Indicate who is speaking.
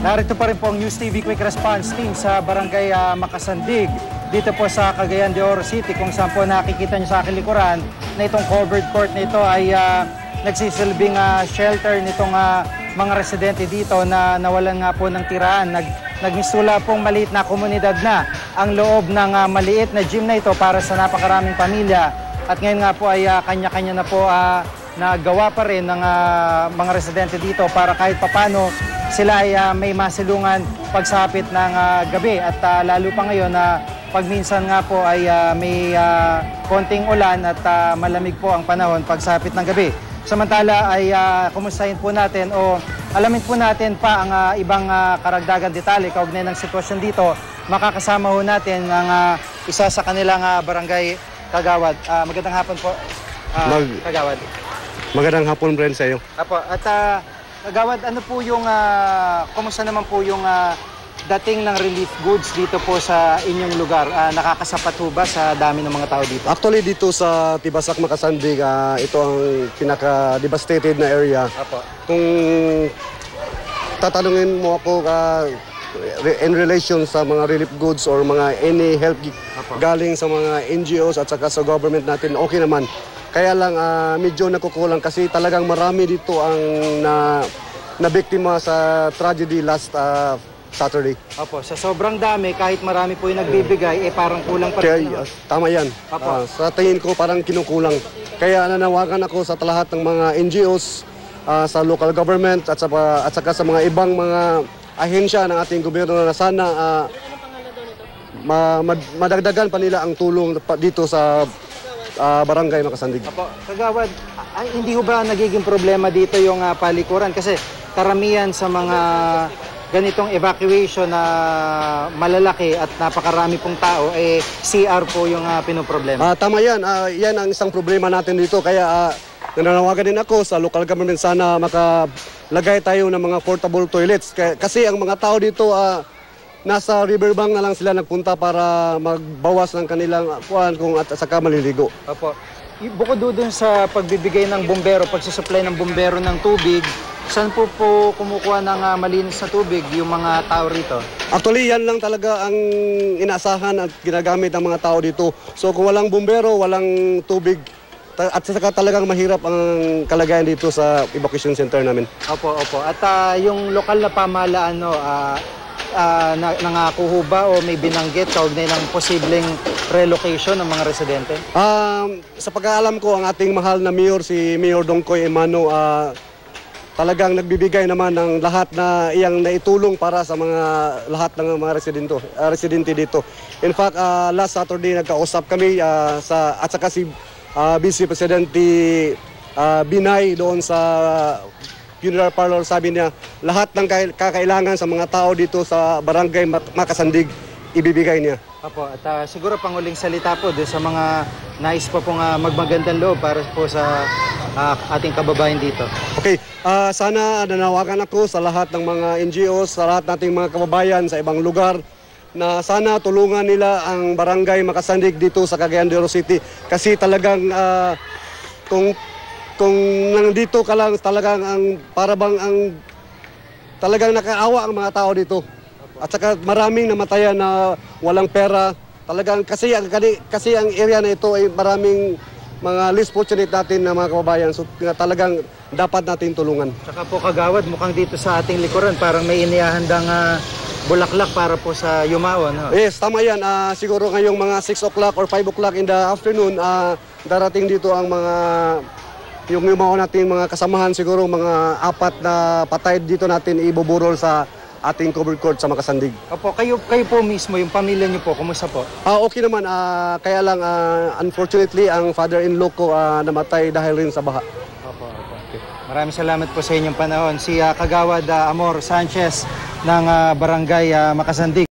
Speaker 1: Narito pa rin po ang News TV Quick Response Team sa Barangay ah, Makasandig. Dito po sa Cagayan de Oro City kung saan po nakikita nyo sa aking likuran na itong covered court na ito ay ah, nagsisilbing ah, shelter nitong ah, mga residente dito na nawalan nga po ng tiraan. Nag, nagmisula pong maliit na komunidad na ang loob ng ah, maliit na gym na ito para sa napakaraming pamilya. At ngayon nga po ay ah, kanya-kanya na po ah, nagawa pa rin ng ah, mga residente dito para kahit papano sila ay ah, may masilungan pagsapit ng ah, gabi at ah, lalo pa ngayon na pag minsan nga po ay ah, may ah, konting ulan at ah, malamig po ang panahon pagsapit ng gabi. Samantala ay ah, kumustahin po natin o alamin po natin pa ang ah, ibang ah, karagdagan detalye kaugnay ng sitwasyon dito. Makakasama ho natin ang ah, isa sa kanilang ah, barangay Kagawad. Ah, magandang hapon po. ah,
Speaker 2: Mag-
Speaker 1: Kagawad.
Speaker 2: Magandang hapon, friend, sa iyo.
Speaker 1: Apo, at uh, Kagawad, ano po yung, uh, kumusta naman po yung ah, dating ng relief goods dito po sa inyong lugar? Ah, nakakasapat ho ba sa dami ng mga tao dito?
Speaker 2: Actually, dito sa Tibasak, Makasandig, ah, ito ang pinaka-devastated na area.
Speaker 1: Apo.
Speaker 2: Kung tatanungin mo ako re- in relation sa mga relief goods or mga any help
Speaker 1: Apo.
Speaker 2: galing sa mga NGOs at saka sa government natin, okay naman. Kaya lang ah, medyo nakukulang kasi talagang marami dito ang na, na biktima sa tragedy last ah, Saturday.
Speaker 1: Apo, sa sobrang dami, kahit marami po yung nagbibigay, eh parang kulang pa
Speaker 2: Kaya
Speaker 1: rin.
Speaker 2: uh, tama yan.
Speaker 1: Apo.
Speaker 2: Ah, sa tingin ko parang kinukulang. Kaya nanawagan ako sa lahat ng mga NGOs, ah, sa local government at, sa, at saka sa mga ibang mga ahensya ng ating gobyerno na sana ah, ma- mad- madagdagan pa nila ang tulong dito sa ah, barangay Makasandig.
Speaker 1: Apo, Kagawad, ay, hindi ho ba nagiging problema dito yung ah, palikuran? Kasi karamihan sa mga ganitong evacuation na malalaki at napakarami pong tao, eh CR po yung ah, pinoproblema.
Speaker 2: Ah, tama yan. Ah, yan ang isang problema natin dito. Kaya ah, nananawagan din ako sa local government sana makalagay tayo ng mga portable toilets. Kasi ang mga tao dito ah, nasa riverbank na lang sila nagpunta para magbawas ng kanilang kuan kung at saka maliligo.
Speaker 1: Opo. Bukod do dun sa pagbibigay ng bumbero, pagsusupply ng bumbero ng tubig, saan po po kumukuha ng ah, malinis na tubig yung mga tao rito?
Speaker 2: Actually, yan lang talaga ang inaasahan at ginagamit ng mga tao dito. So kung walang bumbero, walang tubig, at saka talagang mahirap ang kalagayan dito sa evacuation center namin.
Speaker 1: Opo, opo. At ah, yung lokal na pamahalaan, no, ah, ah, na, ba o may binanggit kaugnay ng posibleng relocation ng mga residente?
Speaker 2: Um, sa pagkaalam ko, ang ating mahal na mayor, si Mayor Dongkoy Emano, ah, talagang nagbibigay naman ng lahat na iyang naitulong para sa mga lahat ng mga residento, ah, residente dito. In fact, ah, last Saturday nagkausap kami ah, sa at saka si ah, Vice Presidente ah, Binay doon sa funeral parlor sabi niya lahat ng kai- kakailangan sa mga tao dito sa barangay Mak- Makasandig ibibigay niya.
Speaker 1: Opo, at ah, siguro panguling salita po doon sa mga nais pa pong ah, magmagandang loob para po sa ah, ating kababayan dito.
Speaker 2: Okay, ah, sana nanawagan ako sa lahat ng mga NGOs, sa lahat nating mga kababayan sa ibang lugar na sana tulungan nila ang barangay Makasandig dito sa Cagayan de Oro City kasi talagang ah, kung kung nandito ka lang talagang ang para bang ang talagang nakaawa ang mga tao dito. At saka maraming namatayan na walang pera. Talagang kasi ang kasi ang area na ito ay maraming mga least fortunate natin na mga kababayan. So talagang dapat natin tulungan.
Speaker 1: Tsaka po kagawad, mukhang dito sa ating likuran parang may inihahandang ah, bulaklak para po sa yumaon. No?
Speaker 2: Yes, tama yan. Ah, siguro ngayong mga 6 o'clock or 5 o'clock in the afternoon, ah, darating dito ang mga yung yung mga nating mga kasamahan siguro mga apat na patay dito natin ibuburol sa ating covered court sa Makasandig.
Speaker 1: Opo, kayo, kayo po mismo, yung pamilya niyo po, kumusta po?
Speaker 2: Ah, okay naman. Ah, kaya lang, ah, unfortunately, ang father-in-law ko ah, namatay dahil rin sa baha.
Speaker 1: Opo, opo. Maraming salamat po sa inyong panahon. Si ah, Kagawad ah, Amor Sanchez ng ah, Barangay ah, Makasandig.